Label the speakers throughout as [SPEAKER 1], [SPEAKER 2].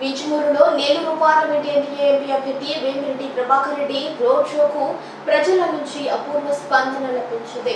[SPEAKER 1] మిజుమూరులో Nellore parliament NDA MP అభ్యర్థి Vemireddy Prabhakar Reddy road షోకు ప్రజల నుంచి అపూర్వ స్పందన లభించింది.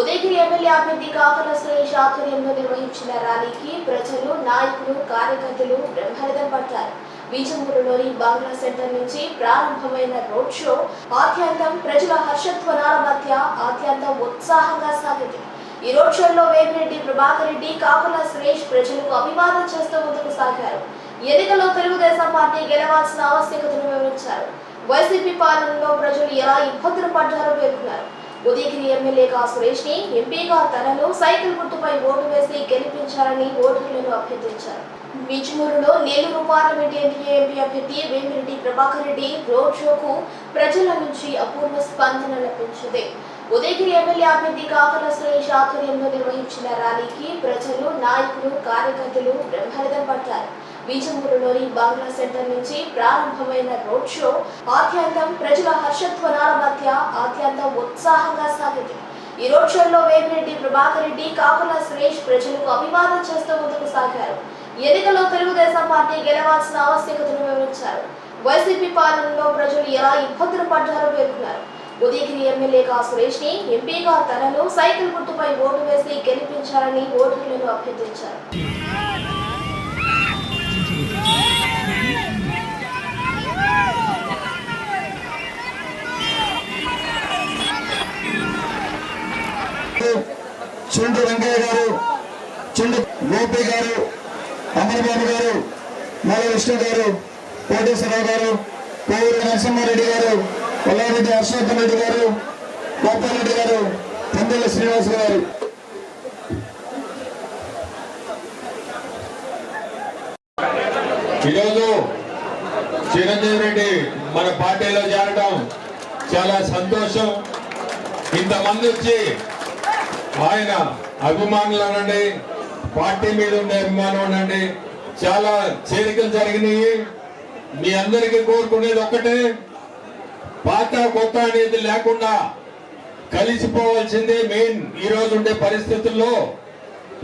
[SPEAKER 1] ఉదయగిరి ఎమ్మెల్యే అభ్యర్థి కాకల సురేష్ ఆధ్వర్యంలో నిర్వహించిన ర్యాలీకి ప్రజలు నాయకులు కార్యకర్తలు బ్రహ్మరథం పట్టారు. బీజమూరులోని బంగ్లా సెంటర్ నుంచి ప్రారంభమైన రోడ్ షో ఆద్యంతం ప్రజల హర్షధ్వనాల మధ్య ఆద్యంతం ఉత్సాహంగా సాగింది. ఈ రోడ్ షోలో వేమిరెడ్డి ప్రభాకర్ రెడ్డి కాకుల సురేష్ ప్రజలకు అభివాదం చేస్తూ ముందుకు సాగారు. ఎన్నికల్లో తెలుగుదేశం పార్టీ గెలవాల్సిన ఆవశ్యకతను వివరించారు. వైసీపీ పాలనలో ప్రజలు ఎలా ఇబ్బందులు పడ్డారో పేర్కొన్నారు. ఉదయగిరి ఎమ్మెల్యేగా సురేష్ని ఎంపీగా తనను సైకిల్ గుర్తుపై ఓటు వేసి గెలిపించాలని ఓటర్లను అభ్యర్థించారు. మిజుమూరులో నెల్లూరు పార్లమెంట్ ఎన్డీఏ ఎంపీ అభ్యర్థి వేమిరెడ్డి ప్రభాకర్ రెడ్డి రోడ్ షోకు ప్రజల నుంచి అపూర్వ స్పందన లభించింది. ఉదయగిరి ఎమ్మెల్యే అభ్యర్థి కాకల సురేష్ ఆధ్వర్యంలో నిర్వహించిన ర్యాలీకి ప్రజలు నాయకులు కార్యకర్తలు బ్రహ్మరథం పడ్డారు బీజమూరులోని బంగ్లా సెంటర్ నుంచి ప్రారంభమైన రోడ్ షో ఆద్యంతం ప్రజల హర్షధ్వనాల మధ్య ఆద్యంతం ఉత్సాహంగా సాగింది. ఈ రోడ్ షోలో వేమిరెడ్డి ప్రభాకర్ రెడ్డి కాకుల సురేష్ ప్రజలకు అభివాదం చేస్తూ ముందుకు సాగారు. ఎన్నికల్లో తెలుగుదేశం పార్టీ గెలవాల్సిన ఆవశ్యకతను వివరించారు. వైసీపీ పాలనలో ప్రజలు ఎలా ఇబ్బందులు పడ్డారో పేర్కొన్నారు. ఉదయగిరి ఎమ్మెల్యేగా సురేష్ని ఎంపీగా తనను సైకిల్ గుర్తుపై ఓటు వేసి గెలిపించాలని ఓటర్లను అభ్యర్థించారు.
[SPEAKER 2] చుండు గోపి గారు అమరబాబు గారు మల విష్ణు గారు కోటేశ్వరరావు గారు కోవూరు నరసింహారెడ్డి గారు కొల్లారెడ్డి హర్షవర్ధన్ రెడ్డి గారు గోపాలరెడ్డి గారు పందెల శ్రీనివాస్ గారు.
[SPEAKER 3] ఈరోజు చిరంజీవి రెడ్డి మన పార్టీలో చేరడం చాలా సంతోషం. ఇంతమంది వచ్చి ఆయన అభిమానులు అనండి పార్టీ మీద ఉండే అభిమానం అండి. చాలా చేరికలు జరిగినాయి. మీ అందరికీ కోరుకునేది ఒక్కటే పాత కొత్త అనేది లేకుండా కలిసిపోవాల్సిందే మెయిన్ ఈ రోజు ఉండే పరిస్థితుల్లో.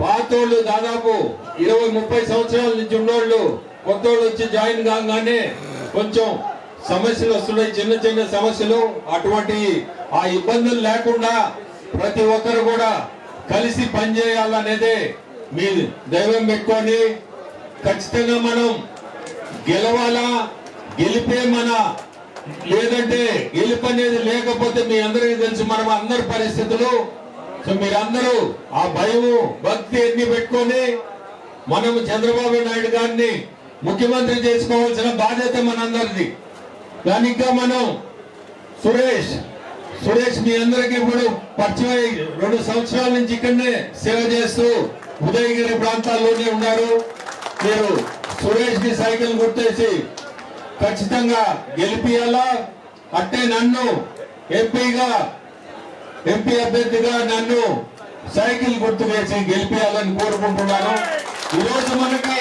[SPEAKER 3] పాతోళ్ళు దాదాపు ఇరవై ముప్పై సంవత్సరాల నుంచి ఉన్నోళ్ళు కొత్తోళ్ళు వచ్చి జాయిన్ కాగానే కొంచెం సమస్యలు వస్తున్నాయి చిన్న చిన్న సమస్యలు. అటువంటి ఆ ఇబ్బందులు లేకుండా ప్రతి ఒక్కరు కూడా కలిసి పనిచేయాలనేదే మీ దైవం పెట్టుకొని ఖచ్చితంగా మనం గెలవాలా గెలిపే మన లేదంటే గెలుపు అనేది లేకపోతే మీ అందరికీ తెలుసు మనం అందరి పరిస్థితులు. సో మీరందరూ ఆ భయము భక్తి ఎన్ని పెట్టుకొని మనము చంద్రబాబు నాయుడు గారిని ముఖ్యమంత్రి చేసుకోవాల్సిన బాధ్యత మనందరిది. కానీ ఇంకా మనం సురేష్ సురేష్ మీ అందరికీ ఇప్పుడు పరిచయం రెండు సంవత్సరాల నుంచి ఇక్కడనే సేవ చేస్తూ ఉదయగిరి ప్రాంతాల్లోనే ఉన్నారు. మీరు సురేష్కి సైకిల్ గుర్తేసి ఖచ్చితంగా గెలిపియాలా అట్టే నన్ను ఎంపీగా ఎంపీ అభ్యర్థిగా నన్ను సైకిల్ గుర్తు వేసి గెలిపియాలని కోరుకుంటున్నాను. ఈరోజు మనకి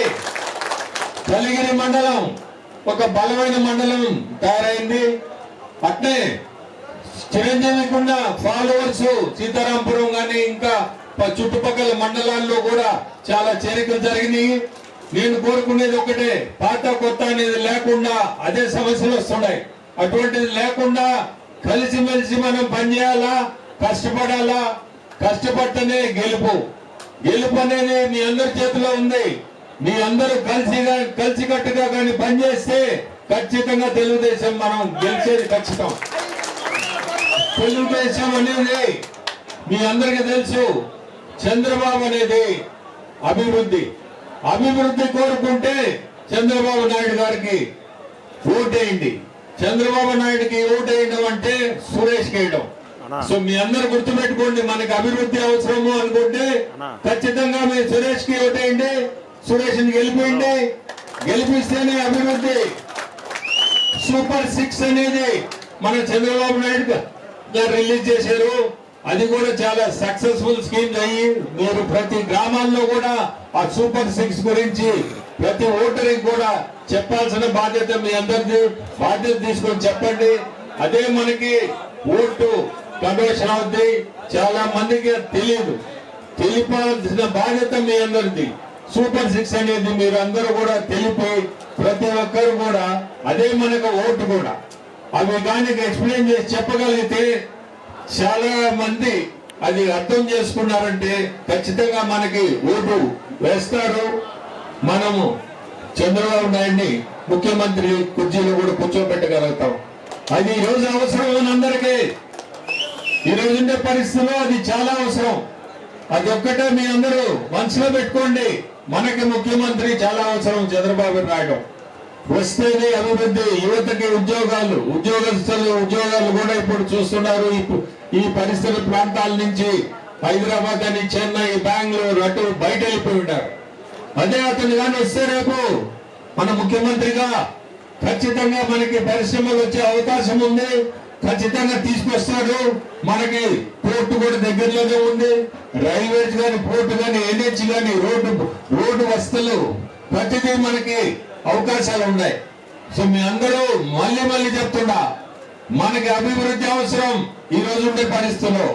[SPEAKER 3] కలిగిరి మండలం ఒక బలమైన మండలం తయారైంది. అట్నే చిరంజీవికి ఉన్న ఫాలోవర్స్ సీతారాంపురం కానీ ఇంకా చుట్టుపక్కల మండలాల్లో కూడా చాలా చేరికలు జరిగినాయి. నేను కోరుకునేది ఒకటే పాత కొత్త అనేది లేకుండా అదే సమస్యలు వస్తున్నాయి. అటువంటిది లేకుండా కలిసిమెలిసి మనం పనిచేయాలా కష్టపడాలా? కష్టపడితేనే గెలుపు. గెలుపు అనేది మీ అందరి చేతిలో ఉంది. మీ అందరూ కలిసి కలిసికట్టుగా కానీ పనిచేస్తే ఖచ్చితంగా తెలుగుదేశం మనం గెలిచేది ఖచ్చితం. తెలుగుదేశం అనేది మీ అందరికీ తెలుసు. చంద్రబాబు అనేది అభివృద్ధి. అభివృద్ధి కోరుకుంటే చంద్రబాబు నాయుడు గారికి ఓటేయండి. చంద్రబాబు నాయుడుకి ఓటేయడం అంటే సురేష్ వేయడం సో మీ అందరు గుర్తుపెట్టుకోండి మనకి అభివృద్ధి అవసరము అనుకుంటే ఖచ్చితంగా మీరు సురేష్కి ఓటేయండి సురేష్ని గెలిపేయండి. గెలిపిస్తేనే అభివృద్ధి. సూపర్ సిక్స్ అనేది మన చంద్రబాబు నాయుడు గారు రిలీజ్ చేశారు. అది కూడా చాలా సక్సెస్ఫుల్ స్కీమ్స్ అయ్యి మీరు ప్రతి గ్రామాల్లో కూడా ఆ సూపర్ సిక్స్ గురించి ప్రతి ఓటరికి కూడా చెప్పాల్సిన బాధ్యత మీ అందరిది. బాధ్యత తీసుకొని చెప్పండి. అదే మనకి ఓటు కమిషన్ అవుద్ది. చాలా మందికి తెలియదు తెలిపాల్సిన బాధ్యత మీ అందరిది. సూపర్ సిక్స్ అనేది మీరు అందరూ కూడా తెలిపి ప్రతి ఒక్కరు కూడా అదే మనకు ఓటు కూడా. అవి కానీ ఎక్స్ప్లెయిన్ చేసి చెప్పగలిగితే చాలా మంది అది అర్థం చేసుకున్నారంటే ఖచ్చితంగా మనకి ఓటు వేస్తారు. మనము చంద్రబాబు నాయుడిని ముఖ్యమంత్రి కుర్చీలో కూడా కూర్చోబెట్టగలుగుతాం. అది ఈ రోజు అవసరం మనందరికీ ఈ రోజు ఉండే పరిస్థితుల్లో అది చాలా అవసరం. అది ఒక్కటే మీ అందరూ మనసులో పెట్టుకోండి. మనకి ముఖ్యమంత్రి చాలా అవసరం చంద్రబాబు నాయుడు. వస్తేనే అభివృద్ధి యువతకి ఉద్యోగాలు ఉద్యోగస్తులు ఉద్యోగాలు కూడా ఇప్పుడు చూస్తున్నారు. ఈ- పరిసర ప్రాంతాల నుంచి హైదరాబాద్ అని చెన్నై బెంగళూరు అటు బయట వెళ్ళిపోయి ఉంటారు. అదే అతను కానీ వస్తే రేపు మన ముఖ్యమంత్రిగా ఖచ్చితంగా మనకి పరిశ్రమలు వచ్చే అవకాశం ఉంది. ఖచ్చితంగా తీసుకొస్తాడు. మనకి పోర్టు కూడా దగ్గరలోనే ఉంది. రైల్వేస్ కానీ పోర్టు కానీ ఎన్హెచ్ కానీ రోడ్డు రోడ్డు వస్తువులు ప్రతిదీ మనకి అవకాశాలు ఉన్నాయి. సో మీ అందరూ మళ్ళీ మళ్ళీ చెప్తున్నా మనకి అభివృద్ధి అవసరం ఈ రోజు ఉండే పరిస్థితుల్లో.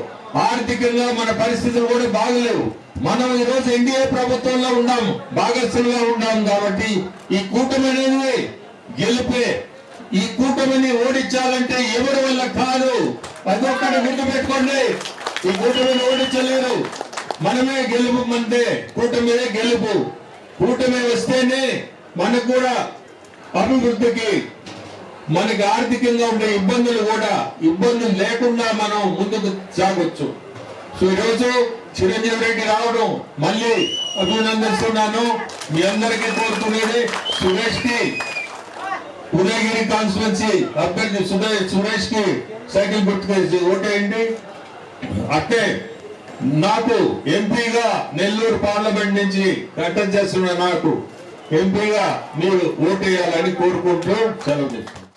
[SPEAKER 3] ఆర్థికంగా మన పరిస్థితులు కూడా బాగలేవు. మనం ఈ రోజు ఎన్డీఏ ప్రభుత్వంలో ఉన్నాం భాగస్థులుగా ఉన్నాం కాబట్టి ఈ కూటమి అనేది గెలిపే ఈ కూటమిని ఓడించాలంటే ఎవరి వల్ల కాదు? అదొక్కటి గుర్తు పెట్టుకోండి ఈ కూటమిని ఓడించలేరు. మనమే గెలుపు మంటే కూటమినే గెలుపు. కూటమి వస్తేనే మనకు కూడా అభివృద్ధికి మనకి ఆర్థికంగా ఉండే ఇబ్బందులు కూడా ఇబ్బందులు లేకుండా మనం ముందుకు సాగొచ్చు. సో ఈరోజు చిరంజీవి రెడ్డి రావడం మళ్ళీ అభినందిస్తున్నాను. మీ అందరికీ కోరుకునేది సురేష్కి ఉదయగిరి కాన్స్టిట్యున్సీ అభ్యర్థి సురేష్ సురేష్కి సైకిల్ గుర్తుకేసి ఓటేయండి. అట్టే నాకు ఎంపీగా నెల్లూరు పార్లమెంట్ నుంచి కంటెస్ట్ చేస్తున్న నాకు ఎంపీగా మీరు ఓటేయాలని కోరుకుంటూ సెలవు తీసుకుంటాను